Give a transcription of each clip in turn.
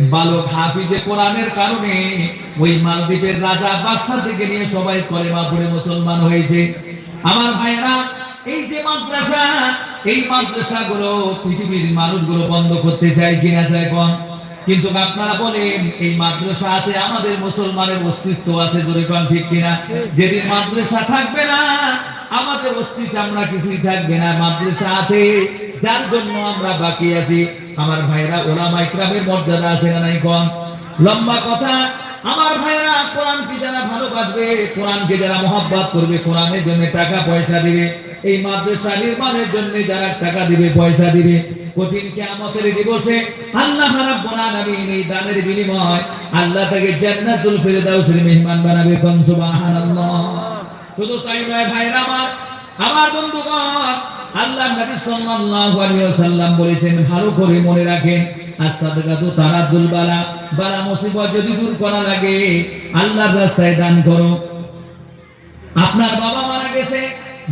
বালক হাফিজে মানুষগুলো বন্ধ করতে চায় কিনা চায় কম। কিন্তু আপনারা বলেন, এই মাদ্রাসা আছে, আমাদের মুসলমানের অস্তিত্ব আছে, জোরে কম ঠিক কিনা? যেদিন মাদ্রাসা থাকবে না আমাদের অস্তিত্ব আমরা কিছুই থাকবে না, মাদ্রাসা আছে, যার জন্য আমরা বাকি আছি। আমার ভাইরা ওলামা ইকরামের মর্যাদা আছে না নাই কম? লম্বা কথা, আমার ভাইরা কোরআনকে যারা ভালোবাসবে, কোরআনকে যারা মহব্বত করবে, কোরআনের জন্য টাকা, পয়সা দিবে। এই মাদ্রাসা নির্মাণের জন্য যারা টাকা দিবে, পয়সা দিবে, কঠিন কিয়ামতের দিবসে আল্লাহ রাব্বুল আলামিন এই দানের বিনিময় আল্লাহ তাকে জান্নাতুল ফিরদাউসের মেহমান বানাবে সুবহানাল্লাহ। শুধু তাই নয় ভাইরা আমার আমার বন্ধুগণ আল্লাহ নবী সাল্লাল্লাহু আলাইহি ওয়াসাল্লাম বলেছেন, ভালো করে মনে রাখেন বালা বালা মুসিবত যদি দূর করা লাগে, আল্লাহর রাস্তায় দান করো। আপনার বাবা মারা গেছে,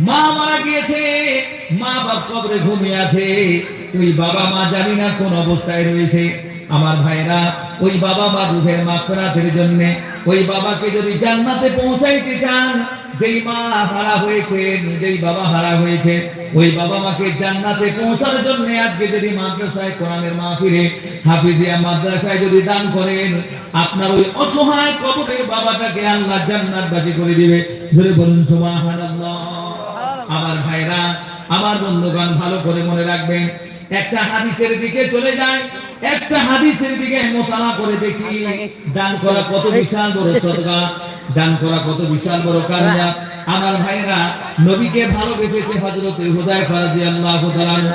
মা মারা গিয়েছে, মা বাপ কবরে ঘুমিয়ে আছে ওই বাবা মা জানি না কোন অবস্থায় রয়েছে। আমার ভাইরা, ওই বাবা মা রুহের মাফরাতের জন্য ওই বাবাকে যদি জান্নাতে পৌঁছাইতে চান, যেই মা হারা হয়েছে যেই বাবা হারা হয়েছে, ওই বাবা মাকে জান্নাতে পৌঁছার জন্য আজকে যদি মাদ্রাসায় কোরআনের মাহফিলে, হাফিজিয়া মাদ্রাসায় যদি দান করেন, আপনার ওই অসহায় কবরের বাবাটাকে আল্লাহ জান্নাতবাসী করে দিবে। ধরে বলুন, সুবহানাল্লাহ। আমার ভাইরা, আমার বন্ধুগণ, ভালো করে মনে রাখবেন, একটা হাদিসের দিকে চলে যায় একটা হাদিসের দিকে মোতালা করে দেখি দান করা কত বিশাল বড় সদকা দান করা কত বিশাল বড় কামিয়াব আমার ভাইরা নবীকে ভালোবেসেছে হযরত হুযায়ফা রাদিয়াল্লাহু তাআলা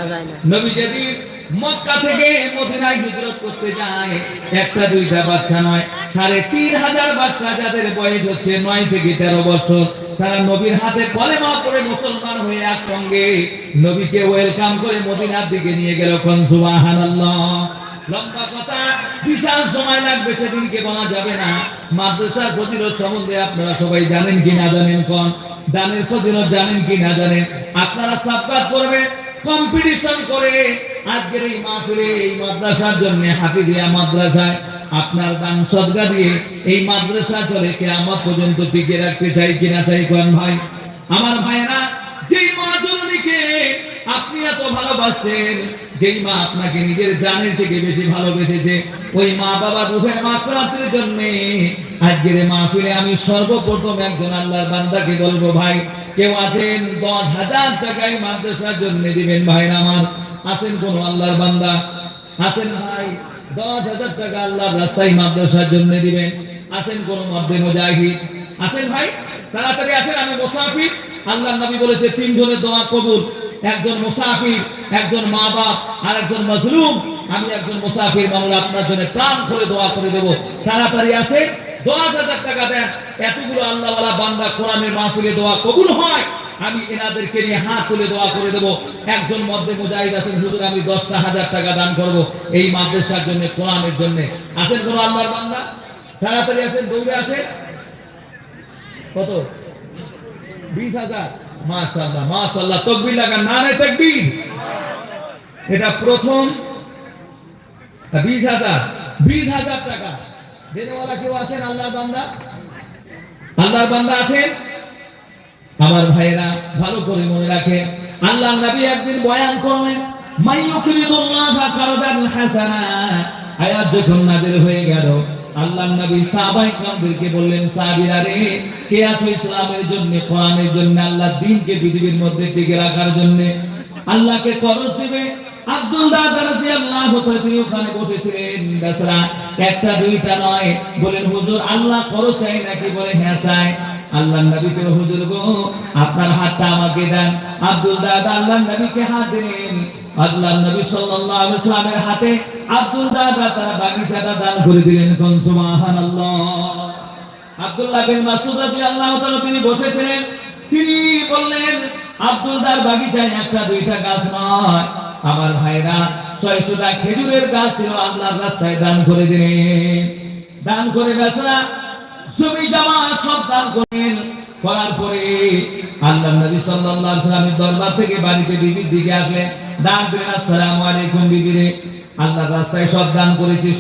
নবী যেদিন মক্কা থেকে মদিনায় হিজরত করতে যায় একটা দুইটা বাচ্চা নয় সাড়ে তিন হাজার বাচ্চা যাদের বয়স হচ্ছে নয় থেকে তেরো বছর তারা নবীর হাতে কলেমা পড়ে মুসলমান হয়ে একসঙ্গে নবীকে ওয়েলকাম করে মদিনার দিকে নিয়ে গেল। কোন সুবহানাল্লাহ। লম্বা কথা, বিশাল সময় লাগবে সেদিনকে বলা যাবে না। মাদ্রাসার ফজিলত সম্বন্ধে আপনারা সবাই জানেন কি না জানেন কোন দানের ফজিলত জানেন কি না জানেন? আপনারা সাবকাত করবেন কম্পিটিশন করে। আজকের এই মাহফিলে, এই মাদ্রাসার জন্য হাফিজিয়া মাদ্রাসায় আপনার দান দিয়ে এই মাদ্রাসা চলে কিয়ামত পর্যন্ত টিকে রাখতে চাই কিনা চাই কোন ভাই? আমার ভাইরা এত ভালোবাসেন, যেই মা আপনাকে নিজের জানের থেকে বেশি ভালোবেসেছে, ওই মা বাবা রূপের মাত্রাতের জন্য। আজকের মাহফিলে আমি সর্বপ্রথম একজন আল্লাহর বান্দাকে বলব, ভাই, কেউ আছেন? দশ হাজার টাকায় মাদ্রাসার জন্য দিবেন, ভাই, আমার। আছেন কোন আল্লাহর বান্দা? আছেন, ভাই, দশ হাজার টাকা আল্লাহর রাস্তায় মাদ্রাসার জন্য দিবেন। আছেন কোন মধ্যে মুজাহিদ? আছেন, ভাই? তাড়াতাড়ি আছেন, আমি মুসাফির। আল্লাহ নবী বলেছে, তিনজনের দোয়া কবুল। একজন মুসাফির, একজন মা বাপ আর একজন মজলুম। আমি একজন মুসাফির মামলা আপনার জন্য প্রাণ করে দোয়া করে দেবো। তাড়াতাড়ি আসে দশ হাজার টাকা দেন। এতগুলো আল্লাহওয়ালা বান্দা কোরআনের মাহফিলে দোয়া কবুল হয়। আমি এনাদেরকে নিয়ে হাত তুলে দোয়া করে দেব। একজন মধ্যে মুজাহিদ আছেন, হুজুর, আমি দশটা হাজার টাকা দান করব এই মাদ্রাসার জন্য, কোরআনের জন্য। আছেন কোন আল্লাহর বান্দা? তাড়াতাড়ি আসেন, দৌড়ে আসেন। কত? বিশ হাজার। মাশাল্লাহ মাশাল্লাহ না এটা প্রথম। বিশ হাজার বিশ হাজার টাকা। দেনেওয়ালা কেউ আছেন, আল্লাহর বান্দা? আল্লাহর বান্দা আমার ভাইরা ভালো করে মনে রাখেন। আল্লাহ নবী একদিন বয়ান করলেন, মাইয়ুকরিদুল্লাহ কারদান হাসানা। আয়াত যখন নাযিল হয়ে গেল আল্লাহ নবী সাহাবাই কামদেরকে বললেন, সাহাবীরা রে, কে আছো ইসলামের জন্য, কোরআনের জন্য আল্লাহ দিনকে পৃথিবীর মধ্যে টিকে রাখার জন্য? আল্লাহকে খরচ দিবে? আব্দুল দাদা রাজি আল্লাহ তিনি ওখানে বসেছিলেন। বেচারা একটা দুইটা নয়। বলেন হুজুর, আল্লাহ খরচ চাই নাকি? বলে হ্যাঁ চায় আল্লাহ নবীকে হুজুর গো, আপনার হাতটা আমাকে দেন। আব্দুল দাদা আল্লাহ নবীকে হাত দিলেন। আল্লাহ নবী সাল্লাল্লাহু আলাইহি ওয়াসাল্লামের হাতে আব্দুল দাদা তার বাগিচাটা দান করে দিলেন। কোন সুবহানাল্লাহ। আব্দুল্লাহ বিন মাসউদ রাদিয়াল্লাহু তাআলা তিনি বসেছিলেন। তিনি বললেন, আব্দুল দার বাগিচায় একটা দুইটা গাছ নয়। আমার ভাইরা ছয়শটা খেজুরের গাছ ছিল, আল্লাহর রাস্তায় দান করে দিলেন। দান করে বেচরা জমি জমা সব দান করেন। করার পরে আল্লাহ নবী সাল্লাল্লাহু আলাইহি সাল্লামের দরবার থেকে বাড়িতে বিবির দিকে আসলেন। ডাক দিলেন আসসালামু আলাইকুম বিবি রে আল্লাহর রাস্তায় সব দান করেছি